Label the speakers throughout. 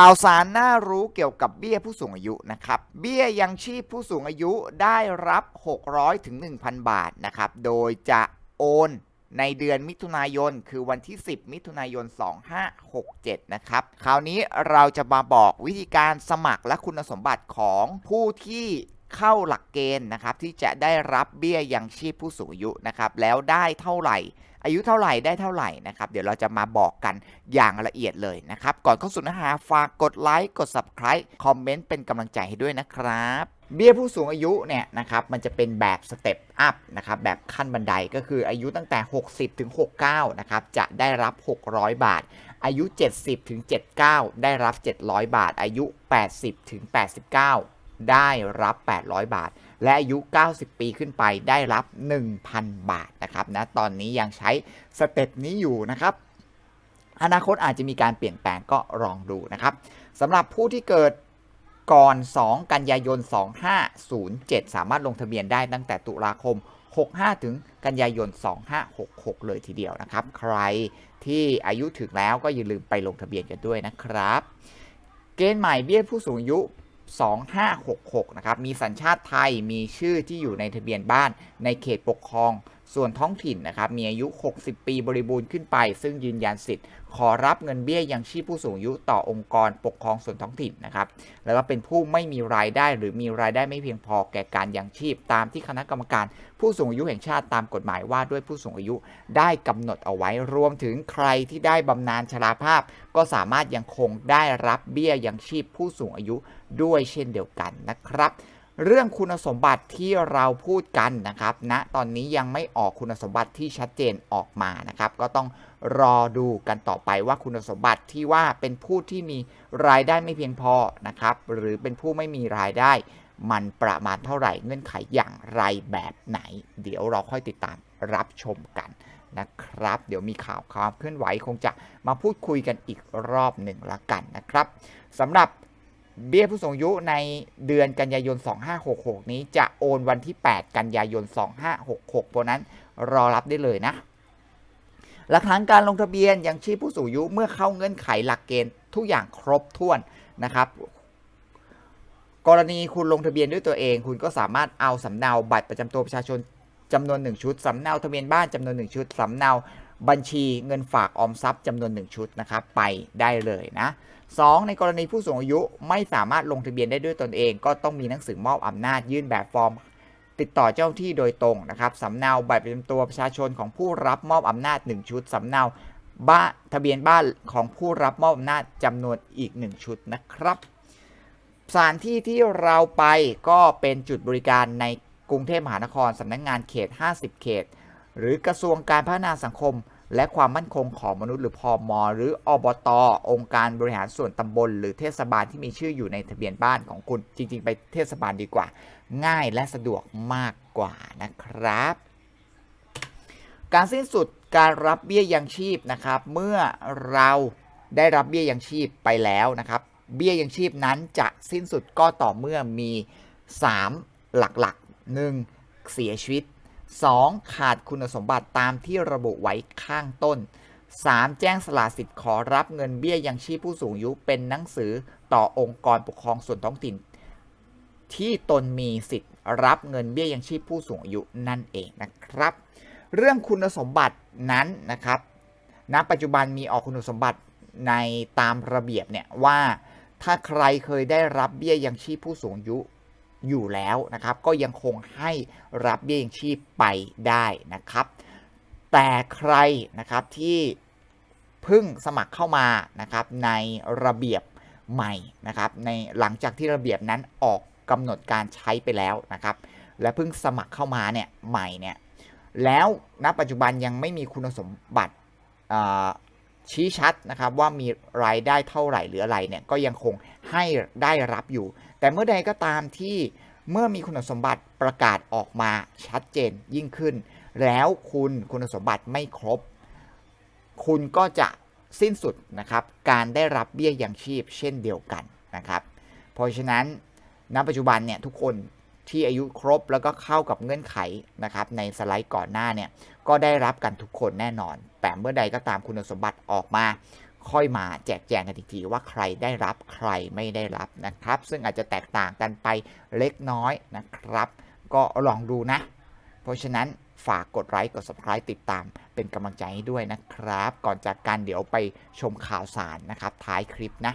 Speaker 1: ข่าวสารน่ารู้เกี่ยวกับเบี้ยผู้สูงอายุนะครับ เบี้ยยังชีพผู้สูงอายุได้รับ 600ถึง1,000 บาทนะครับ โดยจะโอนในเดือนมิถุนายน คือวันที่ 10 มิถุนายน 2567 นะครับ คราวนี้เราจะมาบอกวิธีการสมัครและคุณสมบัติของผู้ที่เข้าหลักเกณฑ์นะครับ ที่จะได้รับเบี้ยยังชีพผู้สูงอายุนะครับ แล้วได้เท่าไหร่ อายุเท่าไหร่ได้เท่าไหร่นะครับเดี๋ยวเราจะมาบอกกันอย่างละเอียดเลยนะครับ ก่อนเข้าสู่เนื้อหาฝากกดไลค์กด Subscribe คอมเมนต์เป็นกำลังใจให้ด้วยนะครับเบี้ยผู้สูงอายุเนี่ยนะครับมันจะเป็นแบบสเต็ปอัพนะครับแบบขั้นบันไดก็คืออายุตั้งแต่ 60 ถึง 69 นะครับจะได้รับ 600 บาท อายุ 70 ถึง 79 ได้รับ 700 บาท อายุ 80 ถึง 89 ได้รับ 800 บาท และอายุ 90 ปีขึ้นไปได้รับ 1,000 บาทนะครับนะตอนนี้ยังใช้สเต็ปนี้อยู่นะครับ อนาคตอาจจะมีการเปลี่ยนแปลงก็ลองดูนะครับสำหรับผู้ที่เกิดก่อน 2 กันยายน 2507 สามารถลงทะเบียนได้ตั้งแต่ตุลาคม 65 ถึงกันยายน 2566 เลยทีเดียวนะครับ ใครที่อายุถึงแล้วก็อย่าลืมไปลงทะเบียนกันด้วยนะครับ เกณฑ์ใหม่เบี้ยผู้สูงอายุ 2566 นะครับ มีสัญชาติไทย มีชื่อที่อยู่ในทะเบียนบ้านในเขตปกครอง ส่วนท้องถิ่นนะครับมีอายุ 60 ปีบริบูรณ์ขึ้นไป ซึ่งยืนยันสิทธิ์ ขอรับเงินเบี้ยยังชีพผู้สูงอายุต่อองค์กรปกครองส่วนท้องถิ่นนะครับแล้วก็เป็นผู้ไม่มีรายได้หรือมีรายได้ไม่เพียงพอแก่การยังชีพ ตามที่คณะกรรมการผู้สูงอายุแห่งชาติตามกฎหมายว่าด้วยผู้สูงอายุได้กำหนดเอาไว้รวมถึงใครที่ได้บำนาญชราภาพ ก็สามารถยังคงได้รับเบี้ยยังชีพผู้สูงอายุด้วยเช่นเดียวกันนะครับ เรื่องคุณสมบัติที่เราพูดกันนะครับณนะตอนนี้ยังไม่ออกคุณสมบัติที่ชัดเจนออกมานะครับ ก็ต้องรอดูกันต่อไปว่าคุณสมบัติที่ว่าเป็นผู้ที่มีรายได้ไม่เพียงพอนะครับ หรือเป็นผู้ไม่มีรายได้มันประมาณเท่าไหร่เงื่อนไขอย่างไรแบบไหน เดี๋ยวเราค่อยติดตามรับชมกันนะครับ เดี๋ยวมีข่าวความเคลื่อนไหวคงจะมาพูดคุยกันอีกรอบหนึ่งละกันนะครับสำหรับ เบี้ยผู้สูงอายุในเดือนกันยายน 2566 นี้จะโอนวันที่ 8 กันยายน 2566 เพราะนั้นรอรับได้เลยนะ หลักฐานการลงทะเบียนยังชีพผู้สูงอายุเมื่อเข้าเงื่อนไขหลักเกณฑ์ทุกอย่างครบถ้วนนะครับกรณีคุณลงทะเบียนด้วยตัวเอง คุณก็สามารถเอาสำเนาบัตรประจำตัวประชาชนจำนวน 1 ชุดสำเนาทะเบียนบ้านจำนวน 1 ชุดสำเนา บัญชีเงินฝากออมทรัพย์จำนวน 1 ชุดนะครับไปได้เลยนะ 2. ในกรณีผู้สูงอายุไม่สามารถลงทะเบียนได้ด้วยตนเอง ก็ต้องมีหนังสือมอบอำนาจยื่นแบบฟอร์ม ติดต่อเจ้าที่โดยตรงนะครับสำเนาบัตรประจำตัวประชาชนของผู้รับมอบอำนาจ 1 ชุดสำเนาบ้านทะเบียนบ้านของผู้รับมอบอำนาจจำนวนอีก 1 ชุดนะครับสถานที่ที่เราไปก็เป็นจุดบริการในกรุงเทพมหานครสำนักงงานเขต 50 เขต หรือกระทรวงการพัฒนาสังคม และความมั่นคงของมนุษย์หรือพอมหรืออบตอองค์การบริหารส่วนตำบล หรือเทศบาลที่มีชื่ออยู่ในทะเบียนบ้านของคุณ จริง ๆ ไปเทศบาลดีกว่า ง่ายและสะดวกมากกว่านะครับ การสิ้นสุดการรับเบี้ยยังชีพนะครับ เมื่อเราได้รับเบี้ยยังชีพไปแล้วนะครับ เบี้ยยังชีพนั้นจะสิ้นสุดก็ต่อเมื่อมี 3 หลักๆ 1. เสียชีวิต 2. ขาดคุณสมบัติตามที่ระบุไว้ข้างต้น 3. แจ้งสละสิทธิ์ขอรับเงินเบี้ยยังชีพผู้สูงอายุเป็นหนังสือต่อองค์กรปกครองส่วนท้องถิ่น ที่ตนมีสิทธิ์รับเงินเบี้ยยังชีพผู้สูงอายุนั่นเองนะครับ เรื่องคุณสมบัตินั้นนะครับณปัจจุบันมีออกคุณสมบัติในตามระเบียบเนี่ยว่าถ้าใครเคยได้รับเบี้ยยังชีพผู้สูงอายุ อยู่แล้วนะครับ ก็ยังคงให้รับเบี้ยยังชีพไปได้นะครับ แต่ใครนะครับที่เพิ่งสมัครเข้ามานะครับในระเบียบใหม่นะครับ ในหลังจากที่ระเบียบนั้นออกกำหนดการใช้ไปแล้วนะครับ และเพิ่งสมัครเข้ามาเนี่ยใหม่เนี่ยแล้วณปัจจุบันยังไม่มีคุณสมบัติ ชี้ชัดนะครับว่ามีรายได้เท่าไหร่หรืออะไรเนี่ยก็ยังคงให้ได้รับอยู่ แต่เมื่อใดก็ตามที่เมื่อมีคุณสมบัติประกาศออกมาชัดเจนยิ่งขึ้น แล้วคุณคุณสมบัติไม่ครบ คุณก็จะสิ้นสุดนะครับการได้รับเบี้ยยังชีพเช่นเดียวกันนะครับ เพราะฉะนั้นณปัจจุบันเนี่ยทุกคน ที่อายุครบแล้วก็เข้ากับเงื่อนไขนะครับในสไลด์ก่อนหน้าเนี่ยก็ได้รับกันทุกคนแน่นอน แต่เมื่อใดก็ตามคุณสมบัติออกมา ค่อยมาแจกแจงกันอีกทีว่าใครได้รับใครไม่ได้รับนะครับ ซึ่งอาจจะแตกต่างกันไปเล็กน้อยนะครับ ก็ลองดูนะ เพราะฉะนั้นฝากกดไลค์กด subscribe ติดตามเป็นกำลังใจให้ด้วยนะครับ ก่อนจากกันเดี๋ยวไปชมข่าวสารนะครับ ท้ายคลิปนะ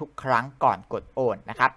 Speaker 1: ทุกครั้งก่อนกดโอนนะครับ